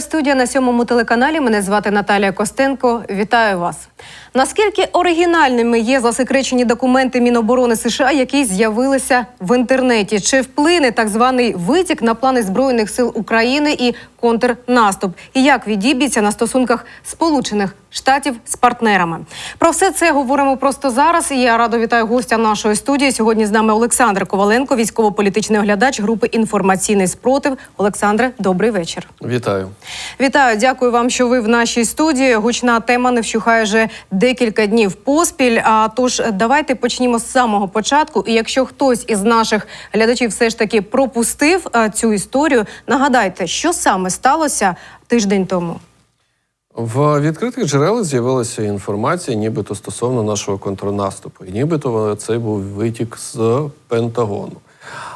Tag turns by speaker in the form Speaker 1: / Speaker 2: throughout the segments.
Speaker 1: Студія на сьомому телеканалі. Мене звати Наталія Костенко. Вітаю вас. Наскільки оригінальними є засекречені документи Міноборони США, які з'явилися в інтернеті? Чи вплине так званий витік на плани збройних сил України і контрнаступ? І як відіб'ється на стосунках Сполучених Штатів з партнерами? Про все це говоримо просто зараз. І я радо вітаю гостя нашої студії. Сьогодні з нами Олександр Коваленко, військово-політичний оглядач групи інформаційний спротив. Олександре, добрий вечір.
Speaker 2: Вітаю.
Speaker 1: Вітаю, дякую вам, що ви в нашій студії. Гучна тема не вщухає вже декілька днів поспіль. А тож давайте почнімо з самого початку. І якщо хтось із наших глядачів все ж таки пропустив а, цю історію, нагадайте, що саме сталося тиждень тому.
Speaker 2: В відкритих джерелах з'явилася інформація, нібито стосовно нашого контрнаступу. І нібито це був витік з Пентагону.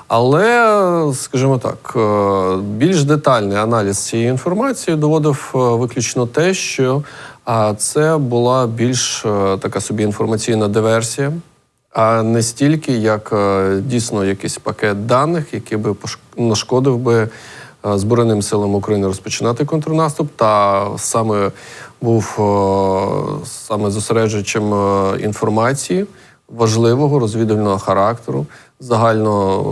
Speaker 2: Але, скажімо так, е, більш детальний аналіз цієї інформації доводив е, виключно те, що це була більш е, така собі інформаційна диверсія, а не стільки як е, дійсно якийсь пакет даних, який би нашкодив би е, Збройним силам України розпочинати контрнаступ, та саме був е, саме зосереджувачем е, інформації важливого розвідувального характеру, загально,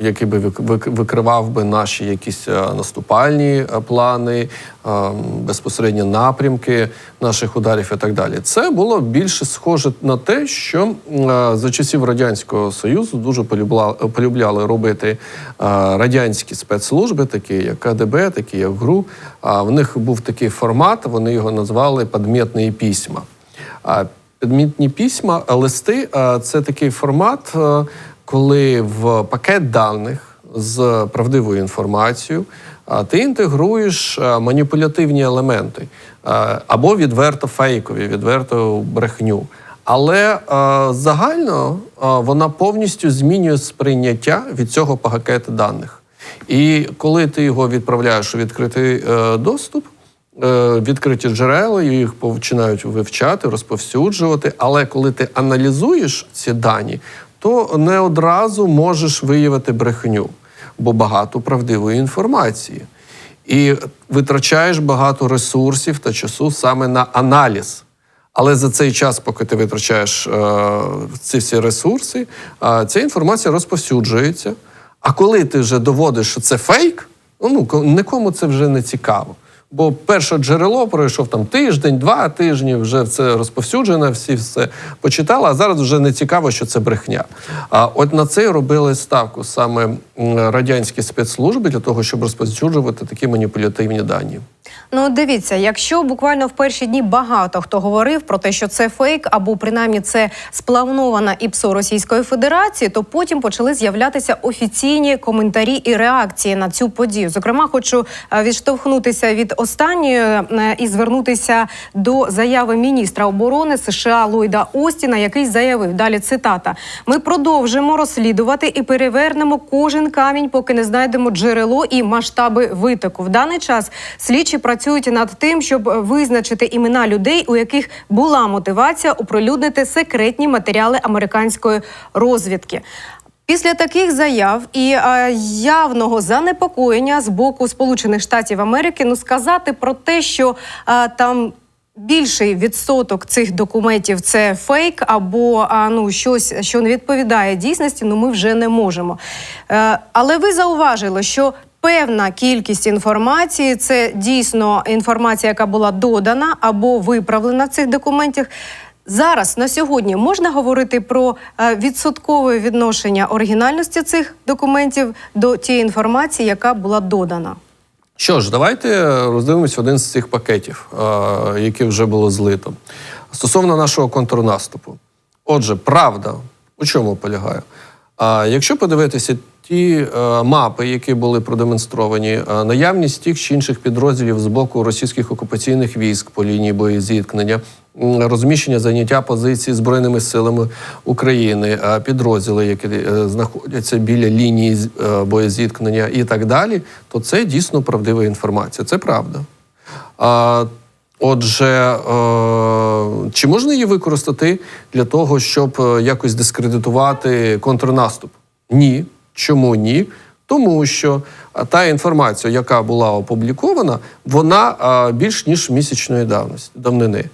Speaker 2: який би вик- вик- викривав би наші якісь е, наступальні е, плани, е, безпосередньо напрямки наших ударів і так далі. Це було більше схоже на те, що за часів радянського союзу дуже полюбляли робити радянські спецслужби, такі як КДБ, такі як ГРУ. В них був такий формат, вони його назвали «подмітні письма. Підмітні письма, листи це такий формат, коли в пакет даних з правдивою інформацією ти інтегруєш маніпулятивні елементи або відверто фейкові, відверто брехню. Але загально вона повністю змінює сприйняття від цього пакету даних. І коли ти його відправляєш у відкритий е, доступ, е, відкриті джерела, їх починають вивчати, розповсюджувати. Але коли ти аналізуєш ці дані, то не одразу можеш виявити брехню, бо багато правдивої інформації. І витрачаєш багато ресурсів та часу саме на аналіз. Але за цей час, поки ти витрачаєш е, ці всі ресурси, е, ця інформація розповсюджується. А коли ти вже доводиш, що це фейк, ну нікому це вже не цікаво. Бо перше джерело пройшов там тиждень, два тижні, вже це розповсюджено, всі все почитали, а зараз вже не цікаво, що це брехня. А от на це робили ставку саме радянські спецслужби для того, щоб розповсюджувати такі маніпулятивні дані.
Speaker 1: Ну, дивіться, якщо буквально в перші дні багато хто говорив про те, що це фейк, або принаймні це спланована ІПСО Російської Федерації, то потім почали з'являтися офіційні коментарі і реакції на цю подію. Зокрема, хочу е, відштовхнутися від останньої е, і звернутися до заяви міністра оборони США Ллойда Остіна, який заявив далі цитата: Ми продовжимо розслідувати і перевернемо кожен камінь, поки не знайдемо джерело і масштаби витоку. В даний час слідчі працюють над тим, щоб визначити імена людей, у яких була мотивація оприлюднити секретні матеріали американської розвідки. Після таких заяв і е, явного занепокоєння з боку Сполучених Штатів Америки, ну сказати про те, що е, там. Більший відсоток цих документів це фейк або ну щось, що не відповідає дійсності. Ну ми вже не можемо. Е, але ви зауважили, що певна кількість інформації це дійсно інформація, яка була додана або виправлена в цих документах. Зараз на сьогодні можна говорити про е, відсоткове відношення оригінальності цих документів до тієї інформації, яка була додана.
Speaker 2: Що ж, давайте роздивимось один з цих пакетів, е, які вже було злито. Стосовно нашого контрнаступу. Отже, правда, у чому полягає? Якщо подивитися ті е, мапи, які були продемонстровані, е, наявність тих чи інших підрозділів з боку російських окупаційних військ по лінії боєзіткнення, розміщення заняття позицій збройними силами України, е, підрозділи, які е, знаходяться біля лінії е, боєзіткнення і так далі, то це дійсно правдива інформація. Це правда. А, Отже, е, чи можна її використати для того, щоб е, якось дискредитувати контрнаступ? Ні. Чому ні? Тому що та інформація, яка була опублікована, вона більш ніж місячної давності давнини.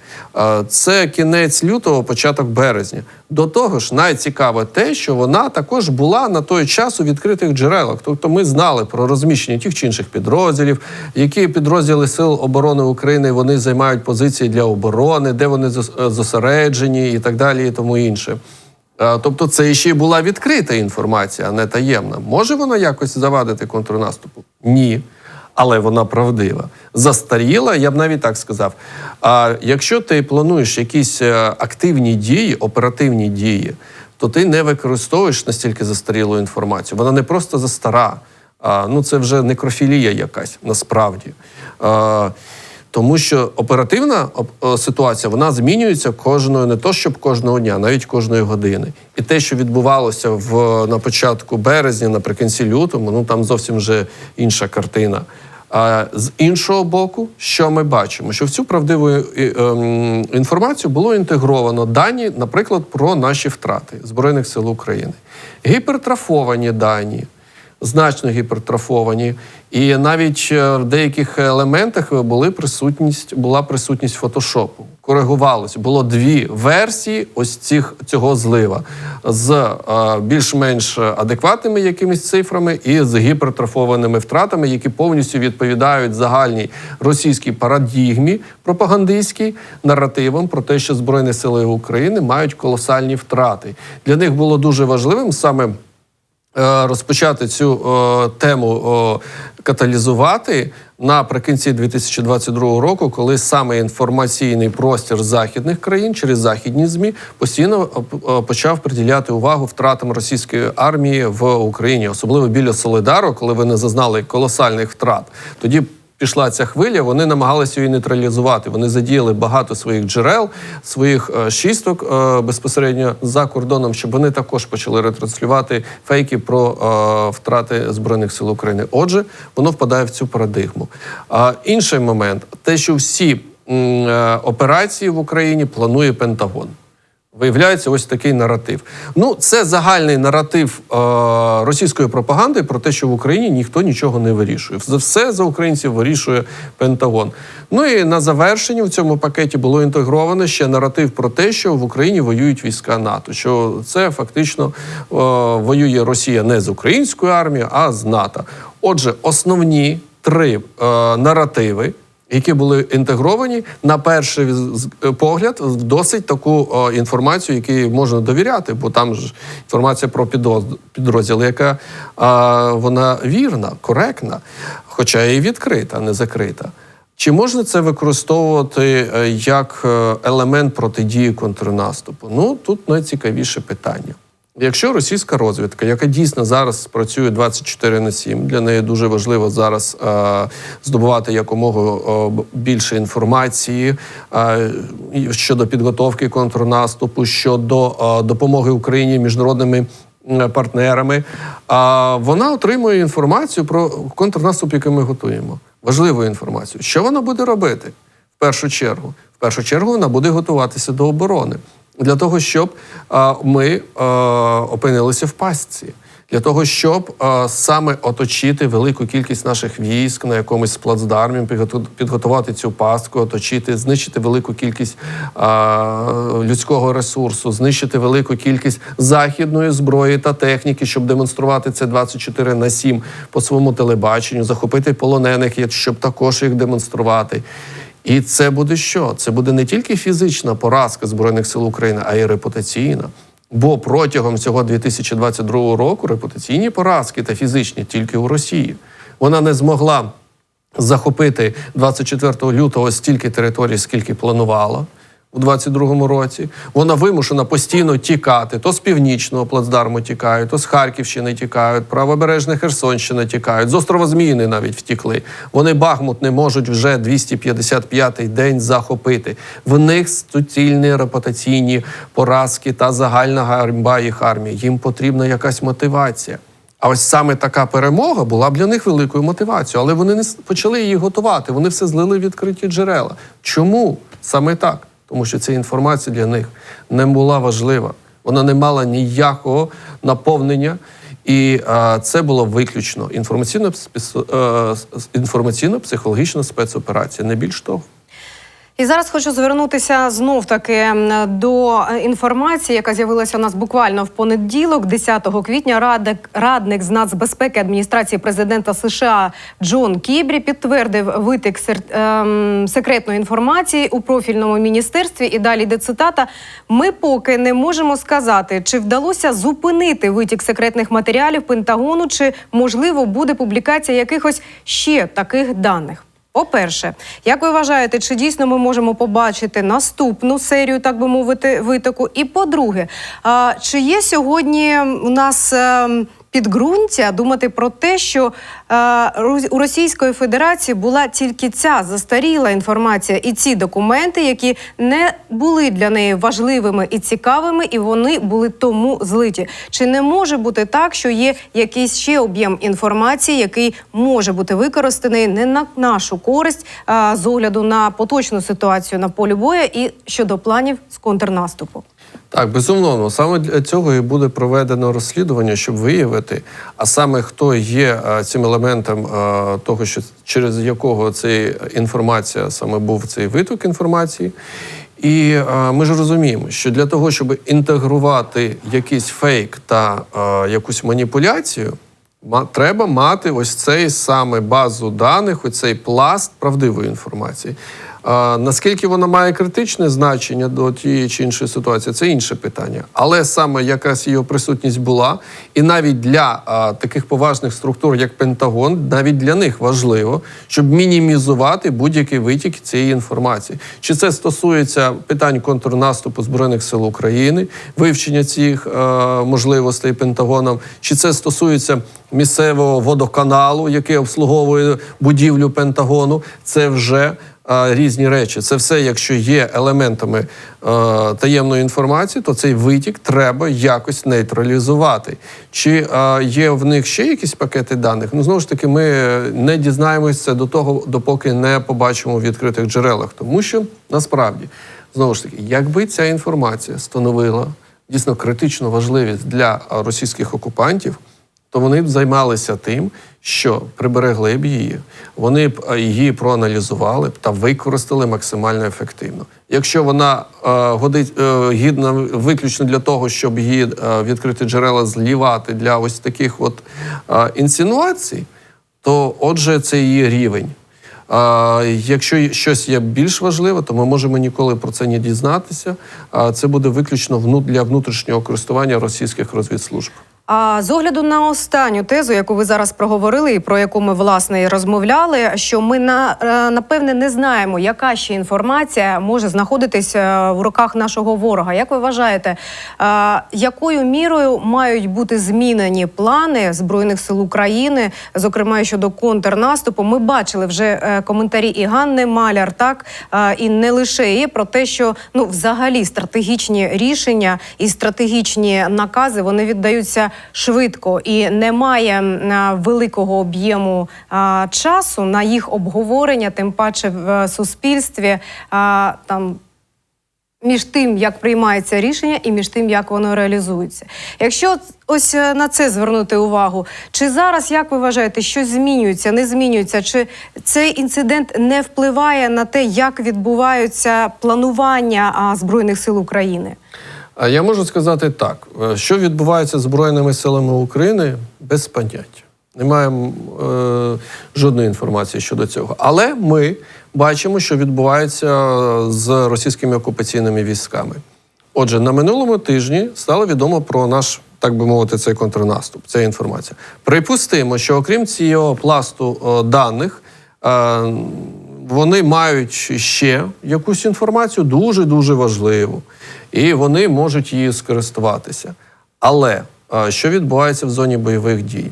Speaker 2: Це кінець лютого, початок березня. До того ж, найцікаве те, що вона також була на той час у відкритих джерелах. Тобто ми знали про розміщення тих чи інших підрозділів, які підрозділи Сил оборони України вони займають позиції для оборони, де вони е, зосереджені і так далі, і тому інше. Е, Тобто це ще була відкрита інформація, а не таємна. Може вона якось завадити контрнаступу? Ні. Але вона правдива. Застаріла, я б навіть так сказав. А якщо ти плануєш якісь е, активні дії, оперативні дії, то ти не використовуєш настільки застарілу інформацію. Вона не просто застара, а ну це вже некрофілія якась насправді. Тому що оперативна е, ситуація вона змінюється кожної, не то щоб кожного дня, навіть кожної години. І те, що відбувалося в на початку березня, наприкінці лютого, ну там зовсім вже інша картина. А з іншого боку, що ми бачимо? Що в цю правдиву е, ем, інформацію було інтегровано дані, наприклад, про наші втрати Збройних сил України, гіпертрафовані дані, значно гіпертрофовані, і навіть е, в деяких елементах були присутність, була присутність фотошопу. Коригувалося. Було дві версії ось цих цього злива з е, більш-менш адекватними якимись цифрами і з гіпертрофованими втратами, які повністю відповідають загальній російській парадігмі пропагандистській наративам про те, що Збройні сили України мають колосальні втрати. Для них було дуже важливим саме розпочати цю е, тему е, каталізувати наприкінці 2022 року, коли саме інформаційний простір західних країн через західні змі постійно е, е, почав приділяти увагу втратам російської армії в Україні, особливо біля Солидару, коли вони зазнали колосальних втрат. Тоді пішла ця хвиля, вони намагалися її нейтралізувати. Вони задіяли багато своїх джерел, своїх е, шісток е, безпосередньо за кордоном, щоб вони також почали ретранслювати фейки про е, втрати збройних сил України. Отже, воно впадає в цю парадигму. Інший момент те, що всі операції в Україні планує Пентагон. Виявляється, ось такий наратив. Ну, це загальний наратив е, російської пропаганди про те, що в Україні ніхто нічого не вирішує. Все за українців вирішує Пентагон. Ну і на завершенні в цьому пакеті було інтегровано ще наратив про те, що в Україні воюють війська НАТО. Що це фактично е, воює Росія не з українською армією, а з НАТО. Отже, основні три е, наративи які були інтегровані на перший з- погляд в досить таку інформацію, якій можна довіряти, бо там ж інформація про підроз- підрозділ, яка вона вірна, коректна, хоча і відкрита, не закрита. Чи можна це використовувати е, як е, елемент протидії контрнаступу? Ну тут найцікавіше питання. Якщо російська розвідка, яка дійсно зараз працює 24 на 7, для неї дуже важливо зараз е, здобувати якомога е, більше інформації е, щодо підготовки контрнаступу, щодо е, допомоги Україні міжнародними партнерами, а вона отримує інформацію про контрнаступ, який ми готуємо. Важливу інформацію. Що вона буде робити? В першу чергу, в першу чергу, вона буде готуватися до оборони для того, щоб ми опинилися в пастці. Для того, щоб а, саме оточити велику кількість наших військ на якомусь плацдармі, підготу- підготувати цю пастку, оточити, знищити велику кількість а, людського ресурсу, знищити велику кількість західної зброї та техніки, щоб демонструвати це 24 на 7 по своєму телебаченню, захопити полонених, щоб також їх демонструвати. І це буде що? Це буде не тільки фізична поразка Збройних сил України, а й репутаційна. Бо протягом цього 2022 року репутаційні поразки та фізичні тільки у Росії. Вона не змогла захопити 24 лютого стільки територій, скільки планувала у 22-му році. Вона вимушена постійно тікати. То з північного плацдарму тікають, то з Харківщини тікають, правобережна Херсонщина тікають, з острова Зміїни навіть втікли. Вони Бахмут не можуть вже 255-й день захопити. В них суцільні репутаційні поразки та загальна ганьба їх армії. Їм потрібна якась мотивація. А ось саме така перемога була б для них великою мотивацією, але вони не почали її готувати. Вони все злили в відкриті джерела. Чому саме так? Тому що ця інформація для них не була важлива. Вона не мала ніякого наповнення І а, це було виключно інформаційно інформаційно-психологічна спецоперація, не більш того.
Speaker 1: І зараз хочу звернутися знов таки до е, інформації, яка з'явилася у нас буквально в понеділок, 10 квітня. Радник, радник з нацбезпеки адміністрації президента США Джон Кібрі підтвердив витик сер- ем, секретної інформації у профільному міністерстві. І далі йде цитата: ми поки не можемо сказати, чи вдалося зупинити витік секретних матеріалів Пентагону, чи можливо буде публікація якихось ще таких даних. По-перше, як ви вважаєте, чи дійсно ми можемо побачити наступну серію, так би мовити, витоку? І по-друге, чи є сьогодні у нас ем, підґрунтя думати про те, що е, у Російської Федерації була тільки ця застаріла інформація і ці документи, які не були для неї важливими і цікавими, і вони були тому злиті. Чи не може бути так, що є якийсь ще об'єм інформації, який може бути використаний не на нашу користь а, з огляду на поточну ситуацію на полі бою і щодо планів з контрнаступу?
Speaker 2: Так, безумовно, саме для цього і буде проведено розслідування, щоб виявити, а саме хто є е, цим елементом е, того, що через якого ця інформація саме був цей виток інформації. І е, ми ж розуміємо, що для того, щоб інтегрувати якийсь фейк та якусь маніпуляцію, ма- треба мати ось цей саме базу даних, ось цей пласт правдивої інформації. А, наскільки вона має критичне значення до тієї чи іншої ситуації, це інше питання. Але саме якась її присутність була, і навіть для а, таких поважних структур, як Пентагон, навіть для них важливо, щоб мінімізувати будь-який витік цієї інформації. Чи це стосується питань контрнаступу збройних сил України, вивчення цих е, можливостей Пентагоном, чи це стосується місцевого водоканалу, який обслуговує будівлю Пентагону, це вже різні речі. Це все, якщо є елементами е, таємної інформації, то цей витік треба якось нейтралізувати. Чи е, є в них ще якісь пакети даних? Ну знову ж таки, ми не дізнаємося до того, допоки не побачимо в відкритих джерелах, тому що насправді знову ж таки, якби ця інформація становила дійсно критичну важливість для е, російських окупантів то вони б займалися тим, що приберегли б її, вони б е, її проаналізували б та використали максимально ефективно. Якщо вона е, годить е, гідна виключно для того, щоб її відкрити джерела злівати для ось таких от інсинуацій, то отже, це її рівень. Якщо щось є більш важливе, то ми можемо ніколи про це не дізнатися. А це буде виключно для внутрішнього користування російських розвідслужб.
Speaker 1: А з огляду на останню тезу, яку ви зараз проговорили, і про яку ми власне і розмовляли, що ми на е, напевне не знаємо, яка ще інформація може знаходитись е, в руках нашого ворога. Як ви вважаєте, е, якою мірою мають бути змінені плани збройних сил України, зокрема щодо контрнаступу? Ми бачили вже коментарі і Ганни Маляр, так і не лише її, про те, що ну взагалі стратегічні рішення і стратегічні накази вони віддаються швидко і немає великого об'єму часу на їх обговорення, тим паче в е, суспільстві. Там між тим, як приймається рішення, і між тим, як воно реалізується. Якщо ось е, на це звернути увагу, чи зараз, як ви вважаєте, щось змінюється, не змінюється? Чи цей інцидент не впливає на те, як відбуваються планування збройних сил України?
Speaker 2: Я можу сказати так: е, що відбувається з Збройними силами України без поняття. Немає е, жодної інформації щодо цього. Але ми бачимо, що відбувається з російськими окупаційними військами. Отже, на минулому тижні стало відомо про наш, так би мовити, цей контрнаступ. Ця інформація. Припустимо, що окрім цього пласту е, даних. е, вони мають ще якусь інформацію дуже дуже важливу, і вони можуть її скористуватися. Але е, що відбувається в зоні бойових дій?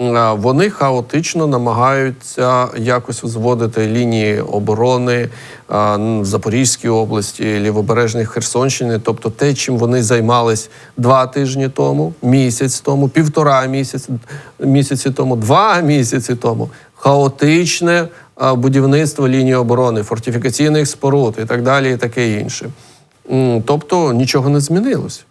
Speaker 2: Е, Вони хаотично намагаються якось зводити лінії оборони е, в Запорізькій області, лівобережній Херсонщини, тобто те, чим вони займались два тижні тому, місяць тому, півтора місяці, місяці тому, два місяці тому. Хаотичне будівництво лінії оборони, фортифікаційних споруд і так далі, і таке інше. Тобто нічого не змінилось.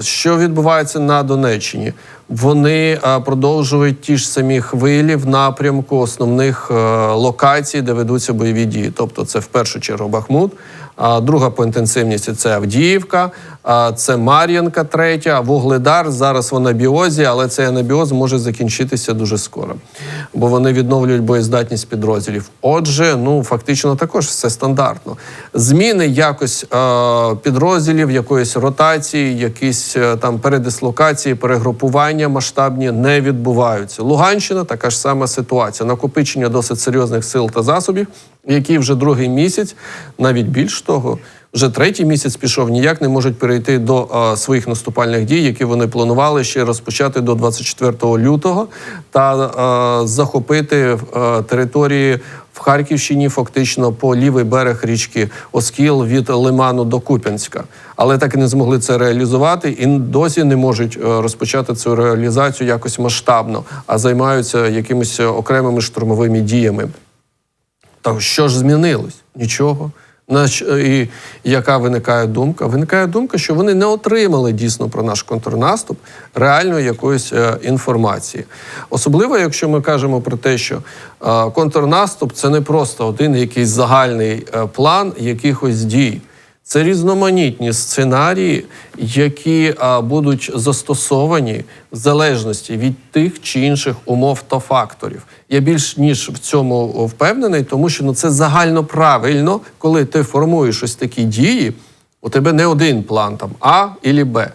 Speaker 2: Що відбувається на Донеччині? Вони продовжують ті ж самі хвилі в напрямку основних е, локацій, де ведуться бойові дії. Тобто, це в першу чергу Бахмут, а друга по інтенсивності це Авдіївка, це Мар'їнка, третя, Вугледар. Зараз в анабіозі, але цей анабіоз може закінчитися дуже скоро, бо вони відновлюють боєздатність підрозділів. Отже, ну фактично також все стандартно. Зміни якось е, підрозділів, якоїсь ротації, якісь е, там передислокації, перегрупування масштабні не відбуваються. Луганщина така ж сама ситуація. Накопичення досить серйозних сил та засобів, які вже другий місяць, навіть більш того. Вже третій місяць пішов, ніяк не можуть перейти до е, своїх наступальних дій, які вони планували ще розпочати до 24 лютого, та е, захопити е, території в Харківщині, фактично по лівий берег річки Оскіл від Лиману до Куп'янська. Але так і не змогли це реалізувати, і досі не можуть е, розпочати цю реалізацію якось масштабно, а займаються якимись окремими штурмовими діями. Та що ж змінилось? Нічого. І яка виникає думка? Виникає думка, що вони не отримали дійсно про наш контрнаступ реальної якоїсь е, інформації. Особливо, якщо ми кажемо про те, що е, контрнаступ це не просто один якийсь загальний е, план якихось дій. Це різноманітні сценарії, які а, будуть застосовані в залежності від тих чи інших умов та факторів. Я більш ніж в цьому впевнений, тому що ну, це загально правильно, коли ти формуєш ось такі дії, у тебе не один план там А і Б.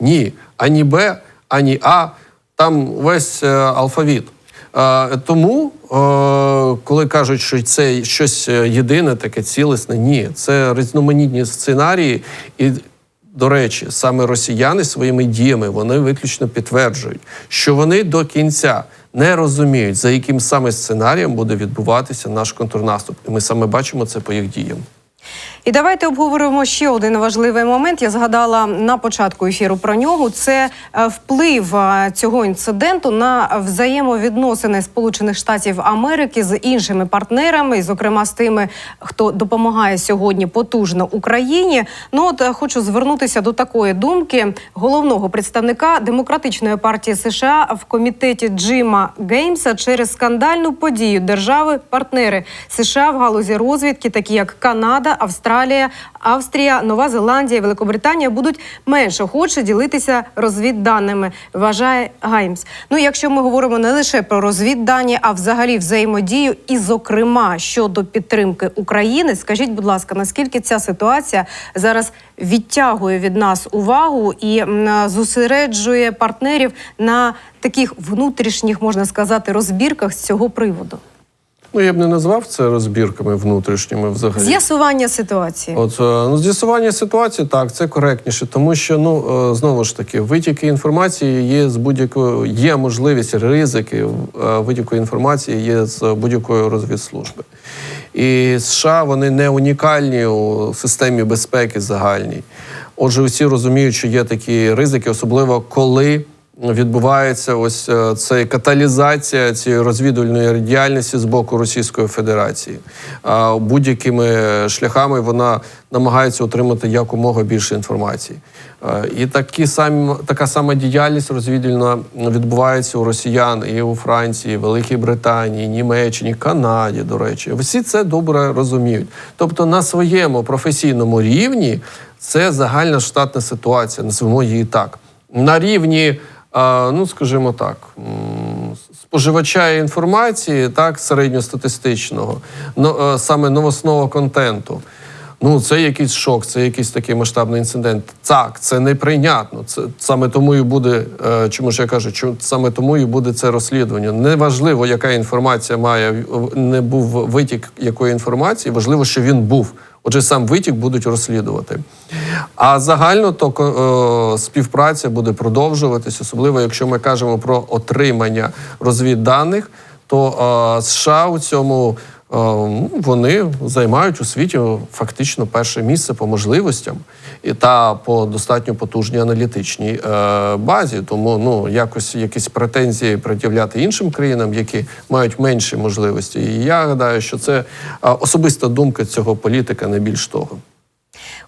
Speaker 2: Ні, ані Б, ані А. Там весь е, алфавіт. Тому, коли кажуть, що це щось е, єдине, таке цілісне, ні, це різноманітні сценарії. І, до речі, саме росіяни своїми діями вони виключно підтверджують, що вони до кінця не розуміють, за яким саме сценарієм буде відбуватися наш контрнаступ. І ми саме бачимо це по їх діям.
Speaker 1: І давайте обговоримо ще один важливий момент. Я згадала на початку ефіру про нього. Це е, вплив е, цього інциденту на взаємовідносини Сполучених Штатів Америки з іншими партнерами, і, зокрема з тими, хто допомагає сьогодні потужно Україні. Ну от е, хочу звернутися до такої думки головного представника демократичної партії США в комітеті Джима Геймса через скандальну подію держави-партнери США в галузі розвідки, такі як Канада, Австралія, Австрія, Нова Зеландія, Великобританія, будуть менш охоче ділитися розвідданими. Вважає Гаймс. Ну, якщо ми говоримо не лише про розвіддані, а взагалі взаємодію, і, зокрема, щодо підтримки України, скажіть, будь ласка, наскільки ця ситуація зараз відтягує від нас увагу і зосереджує партнерів на таких внутрішніх, можна сказати, розбірках з цього приводу?
Speaker 2: Ну, я б не назвав це розбірками внутрішніми взагалі.
Speaker 1: З'ясування ситуації.
Speaker 2: От е, ну, з'ясування ситуації так, це коректніше, тому що ну е, знову ж таки витіки інформації є з будь-якою є можливість ризики е, витіку інформації є з будь-якої розвідслужби. І США вони не унікальні у системі безпеки загальній. Отже, усі розуміють, що є такі ризики, особливо коли відбувається ось е, ця каталізація цієї розвідувальної діяльності з боку Російської Федерації. А Будь-якими шляхами вона намагається отримати якомога більше інформації. Е, І такі самі, така сама діяльність розвідувальна відбувається у росіян і у Франції, Великій Британії, Німеччині, Канаді, до речі. Всі це добре розуміють. Тобто на своєму професійному рівні це загальна штатна ситуація, назвемо її так. На рівні, ну скажімо так, споживача інформації, так, середньостатистичного, но, е, саме новосного контенту. Ну, це якийсь шок, це якийсь такий масштабний інцидент. Так, це неприйнятно. Це саме тому і буде, е, чому ж я кажу, чому саме тому і буде це розслідування. Неважливо, яка інформація має не був витік якої інформації, важливо, що він був. Отже, сам витік будуть розслідувати. А загально то е, співпраця буде продовжуватись, особливо якщо ми кажемо про отримання розвідданих, то е, США у цьому вони займають у світі фактично перше місце по можливостям і та по достатньо потужній аналітичній е, базі. Тому ну якось якісь претензії пред'являти іншим країнам, які мають менші можливості. І я гадаю, що це е, особиста думка цього політика, не більш того.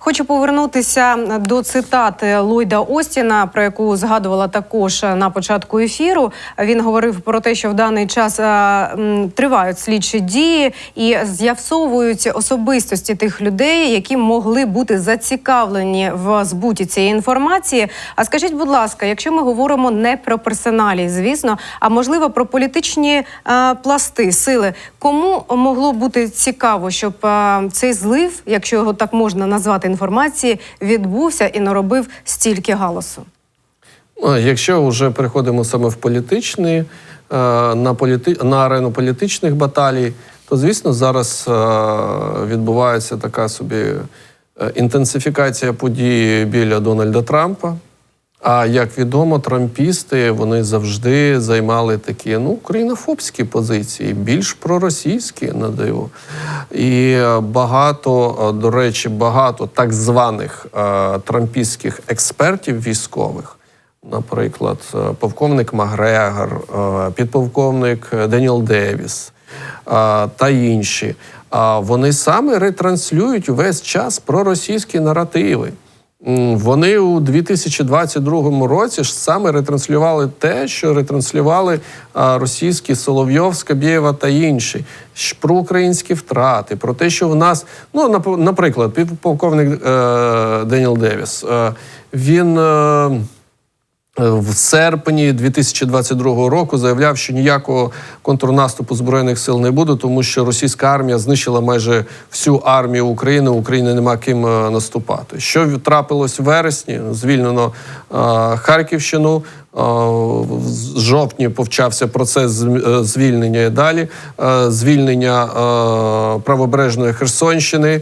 Speaker 1: Хочу повернутися до цитати Ллойда Остіна, про яку згадувала також на початку ефіру. Він говорив про те, що в даний час е, тривають слідчі дії і з'ясовують особистості тих людей, які могли бути зацікавлені в збуті цієї інформації. А скажіть, будь ласка, якщо ми говоримо не про персоналі, звісно, а можливо про політичні е, пласти, сили, кому могло бути цікаво, щоб е, цей злив, якщо його так можна назвати інформації, відбувся і наробив стільки галасу?
Speaker 2: Ну, Якщо вже переходимо саме в політичні, е, на, політи... на арену політичних баталій, то звісно зараз е, відбувається така собі е, інтенсифікація подій біля Дональда Трампа. А як відомо, трампісти вони завжди займали такі ну українофобські позиції, більш проросійські на диво. І е, багато, е, до речі, багато так званих е, трампістських експертів військових. Наприклад, полковник Макгрегор, е, підполковник Деніел Девіс та інші. А Вони саме ретранслюють увесь час проросійські наративи. Вони у 2022 році ж саме ретранслювали те, що ретранслювали російські Соловйов, Скабєєва та інші про українські втрати, про те, що в нас, ну нап- наприклад, підполковник е, Деніел Девіс, е, він. Е, в серпні 2022 року заявляв, що ніякого контрнаступу збройних сил не буде, тому що російська армія знищила майже всю армію України. України нема ким е, наступати. Що трапилось в вересні? Звільнено е, Харківщину. е, В жовтні почався процес е, звільнення далі. е, Звільнення е, правобережної Херсонщини.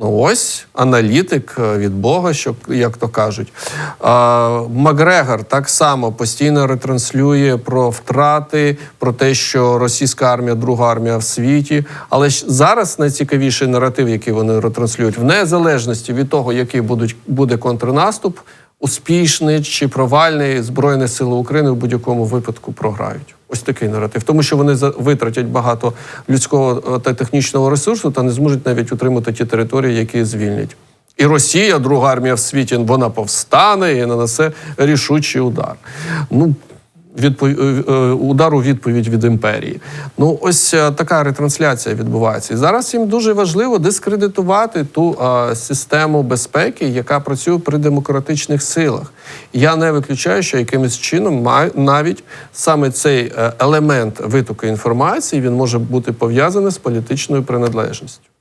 Speaker 2: Ну, ось аналітик е, від Бога, що як то кажуть. А, Макгрегор так само постійно ретранслює про втрати, про те, що російська армія друга армія в світі. Але ж зараз найцікавіший наратив, який вони ретранслюють, в незалежності від того, який будуть буде контрнаступ, успішний чи провальний Збройні Сили України в будь-якому випадку програють. Ось такий наратив, тому що вони витратять багато людського е, та технічного ресурсу та не зможуть навіть утримати ті території, які звільнять. І Росія, друга армія в світі, вона повстане і нанесе рішучий удар. Ну, відпов... е, е, удар у відповідь від імперії. Ну, ось е, така ретрансляція відбувається. І зараз їм дуже важливо дискредитувати ту е, систему безпеки, яка працює при демократичних силах. Я не виключаю, що якимось чином має навіть саме цей елемент витоку інформації він може бути пов'язаний з політичною приналежністю.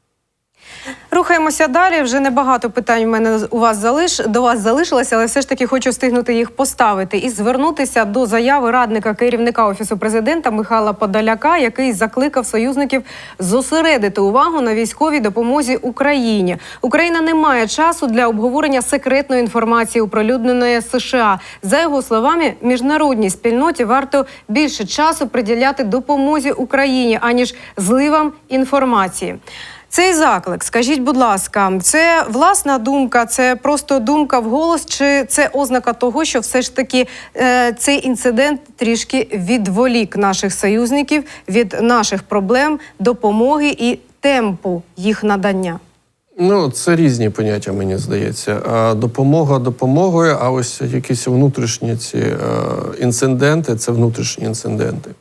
Speaker 1: Рухаємося далі. Вже небагато питань в мене у вас залиш до вас залишилося, але все ж таки хочу встигнути їх поставити і звернутися до заяви радника керівника офісу президента Михайла Подоляка, який закликав союзників зосередити увагу на військовій допомозі Україні. Україна не має часу для обговорення секретної інформації, оприлюдненої США. За його словами, міжнародній спільноті варто більше часу приділяти допомозі Україні аніж зливам інформації. Цей заклик, скажіть, будь ласка, це власна думка, це просто думка вголос, чи це ознака того, що все ж таки е, цей інцидент трішки відволік наших союзників від наших проблем, допомоги і темпу їх надання?
Speaker 2: Ну, це різні поняття, мені здається. Допомога допомогою, а ось якісь внутрішні ці е, інциденти це внутрішні інциденти.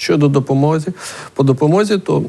Speaker 2: Щодо допомоги, по допомозі, то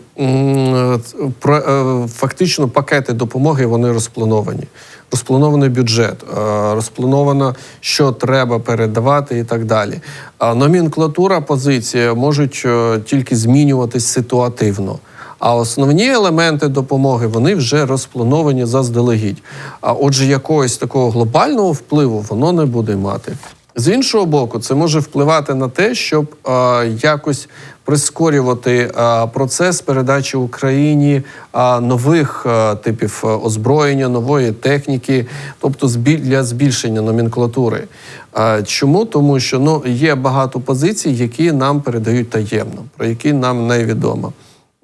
Speaker 2: про- е, фактично пакети допомоги вони розплановані. Розпланований бюджет, е, розплановано, що треба передавати і так далі. А номенклатура позиції можуть е, тільки змінюватись ситуативно. А основні елементи допомоги вони вже розплановані заздалегідь. А отже, якогось такого глобального впливу воно не буде мати. З іншого боку, це може впливати на те, щоб е, якось прискорювати е, процес передачі Україні е, нових е, типів озброєння, нової техніки, тобто для збільшення номенклатури. Е, чому? Тому що ну, є багато позицій, які нам передають таємно, про які нам невідомо.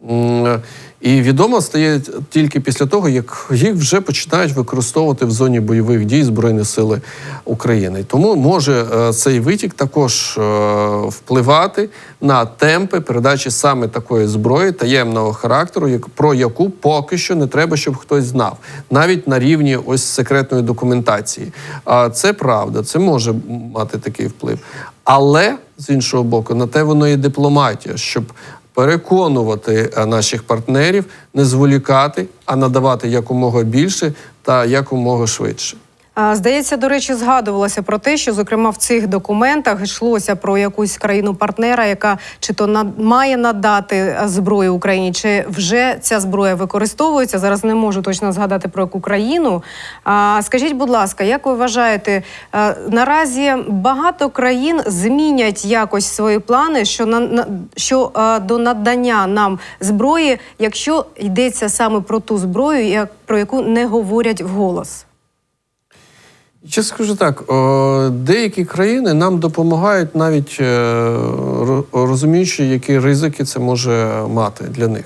Speaker 2: М, І відомо стає тільки після того, як їх вже починають використовувати в зоні бойових дій Збройні Сили України. Тому може е, цей витік також е, впливати на темпи передачі саме такої зброї таємного характеру, про яку поки що не треба, щоб хтось знав, навіть на рівні ось секретної документації. А це правда, це може мати такий вплив. Але з іншого боку, на те воно і дипломатія, щоб переконувати е, наших партнерів не зволікати, а надавати якомога більше та якомога швидше.
Speaker 1: Здається, до речі, згадувалося про те, що зокрема в цих документах йшлося про якусь країну-партнера, яка чи то над, має надати е, зброю Україні, чи вже ця зброя використовується. Зараз не можу точно згадати про яку країну. А, скажіть, будь ласка, як ви вважаєте, е, наразі багато країн змінять якось свої плани, що на, на що е, до надання нам зброї, якщо йдеться саме про ту зброю, як про яку не говорять вголос?
Speaker 2: Ще скажу так: деякі країни нам допомагають навіть е, розуміючи, які ризики це може мати для них.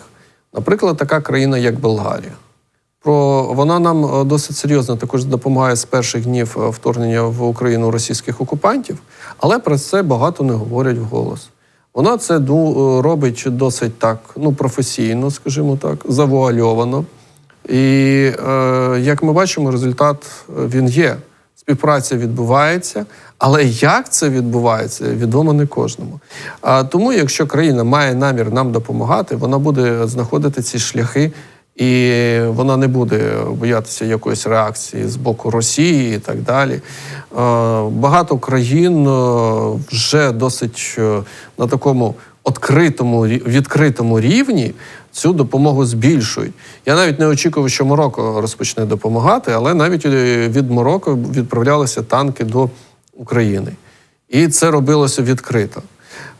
Speaker 2: Наприклад, така країна, як Болгарія. Про вона нам е, досить серйозно також допомагає з перших днів е, вторгнення в Україну російських окупантів, але про це багато не говорять вголос. Вона це робить досить так, ну професійно, скажімо так, завуальовано. І е, як ми бачимо, результат він є. Співпраця відбувається, але як це відбувається, відомо не кожному. А тому, якщо країна має намір нам допомагати, вона буде знаходити ці шляхи, і вона не буде боятися якоїсь реакції з боку Росії і так далі. Багато країн вже досить е, на такому відкритому, відкритому рівні цю допомогу збільшують. Я навіть не очікував, що Марокко розпочне допомагати, але навіть е, від Марокко відправлялися танки до України. І це робилося відкрито.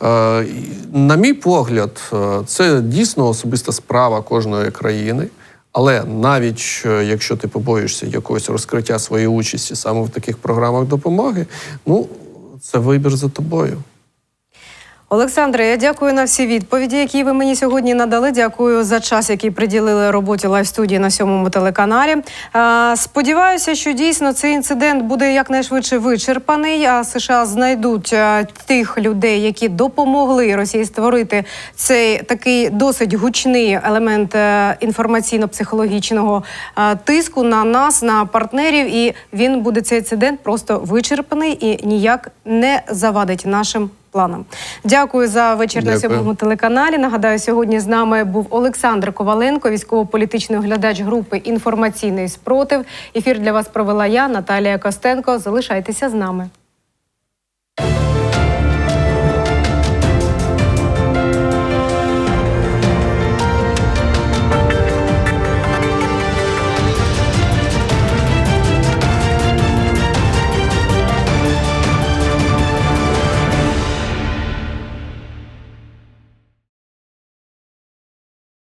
Speaker 2: Е, На мій погляд, е, це дійсно особиста справа кожної країни. Але навіть якщо ти побоїшся якогось розкриття своєї участі саме в таких програмах допомоги, ну це вибір за тобою.
Speaker 1: Олександре, я дякую на всі відповіді, які ви мені сьогодні надали. Дякую за час, який приділили роботі лайв студії на сьомому телеканалі. Сподіваюся, що дійсно цей інцидент буде якнайшвидше вичерпаний. А США знайдуть тих людей, які допомогли Росії створити цей такий досить гучний елемент е, інформаційно-психологічного тиску на нас, на партнерів. І він буде цей інцидент просто вичерпаний і ніяк не завадить нашим планам. Дякую за вечір на сьомому телеканалі. Нагадаю, сьогодні з нами був Олександр Коваленко, військово-політичний оглядач групи інформаційний спротив. Ефір для вас провела я, Наталія Костенко. Залишайтеся з нами.